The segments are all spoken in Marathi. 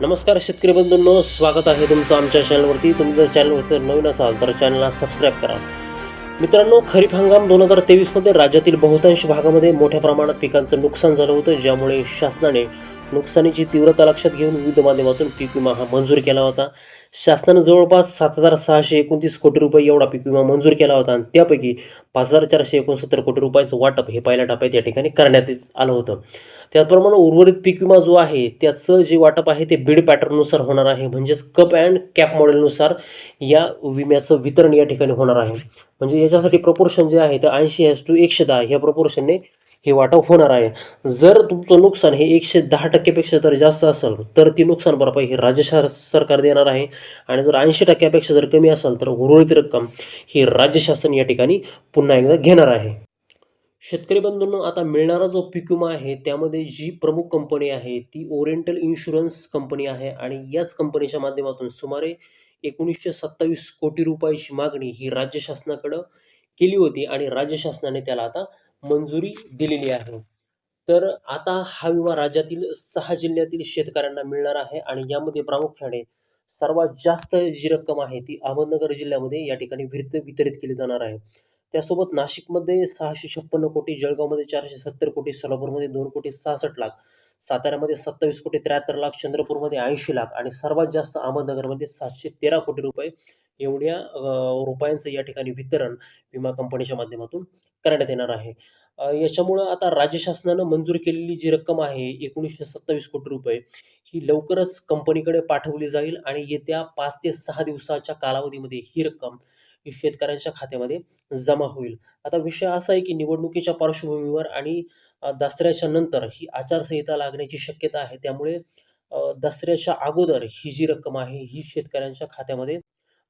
नमस्कार शेतकरी बंधूंनो स्वागत आहे तुमचं आमच्या चॅनलवरती तुम्ही जर चॅनलवरती नवीन असाल तर चॅनलला सबस्क्राईब करा. मित्रांनो खरीप हंगाम दोन हजार तेवीसमध्ये राज्यातील बहुतांश भागामध्ये मोठ्या प्रमाणात पिकांचं नुकसान झालं होतं ज्यामुळे शासनाने नुकसानीची तीव्रता लक्षात घेऊन विविध माध्यमातून पीक विमा हा मंजूर केला होता. शासनानं जवळपास सात हजार सहाशे एकोणतीस कोटी रुपये एवढा पीक विमा मंजूर केला होता आणि त्यापैकी पाच हजार चारशे एकोणसत्तर कोटी रुपयाचं वाटप हे पहिल्या टप्प्यात या ठिकाणी करण्यात येत आलं होतं. त्याचप्रमाणे उर्वरित पीक विमा जो आहे त्याचं जे वाटप आहे ते बीड पॅटर्ननुसार होणार आहे म्हणजेच कप अँड कॅप मॉडेलनुसार या विम्याचं वितरण या ठिकाणी होणार आहे. म्हणजे याच्यासाठी प्रपोर्शन जे आहे ते ऐंशी हॅज टू एकशे दहा ह्या प्रपोर्शनने हे वाटप होणार आहे. जर तुमचं नुकसान हे एकशे दहा टक्क्यापेक्षा जर जास्त असेल तर ती नुकसान भरपाई ही राज्य सरकार देणार आहे. आणि जर ऐंशी टक्क्यापेक्षा जर कमी असेल तर उर्वरित रक्कम ही राज्य शासन या ठिकाणी पुन्हा एकदा घेणार आहे. शेतकरी बंधूंना आता मिळणारा जो पीक विमा आहे त्यामध्ये जी प्रमुख कंपनी आहे ती ओरिएंटल इन्शुरन्स कंपनी आहे. आणि याच कंपनीच्या माध्यमातून सुमारे एकोणीसशे सत्तावीस कोटी रुपयाची मागणी ही राज्य शासनाकडं केली होती. आणि राज्य शासनाने त्याला आता मंजुरी दिलेली आहे. तर आता हा विमा राज्यातील सहा जिल्ह्यातील शेतकऱ्यांना मिळणार आहे आणि यामध्ये प्रामुख्याने सर्वात जास्त जी रक्कम आहे ती अहमदनगर जिल्ह्यामध्ये या ठिकाणी वित वितरित केली जाणार आहे. त्यासोबत नाशिकमध्ये सहाशे छप्पन्न कोटी जळगावमध्ये चारशे सत्तर कोटी सोलापूरमध्ये दोन कोटी सहासष्ट लाख साताऱ्यामध्ये सत्तावीस कोटी त्र्याहत्तर लाख चंद्रपूरमध्ये ऐंशी लाख आणि सर्वात जास्त अहमदनगरमध्ये सातशे तेरा कोटी रुपये एवढ्या रुपयांचं या ठिकाणी वितरण विमा कंपनीच्या माध्यमातून करण्यात येणार आहे. याच्यामुळं आता राज्य शासनानं मंजूर केलेली जी रक्कम आहे एकोणीसशे सत्तावीस कोटी रुपये ही लवकरच कंपनीकडे पाठवली जाईल आणि येत्या पाच ते सहा दिवसाच्या कालावधीमध्ये ही रक्कम ही शेतकऱ्यांच्या खात्यामध्ये जमा होईल. आता विषय असा आहे की निवडणुकीच्या पार्श्वभूमीवर आणि दसऱ्याच्या नंतर ही आचारसंहिता लागण्याची शक्यता आहे. त्यामुळे दसऱ्याच्या अगोदर ही जी रक्कम आहे ही शेतकऱ्यांच्या खात्यामध्ये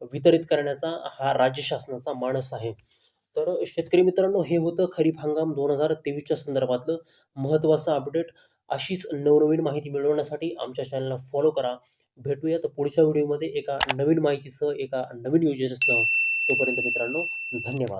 वितरित करण्याचा हा राज्य शासनाचा मानस आहे. तर शेतकरी मित्रांनो हे होतं खरीप हंगाम दोन हजार तेवीसच्या संदर्भातलं महत्त्वाचं अपडेट अशीच नवनवीन माहिती मिळवण्यासाठी आमच्या चॅनलला फॉलो करा. भेटूयात पुढच्या व्हिडिओमध्ये एका नवीन माहितीसह एका नवीन योजनेसह. तोपर्यंत मित्रांनो धन्यवाद.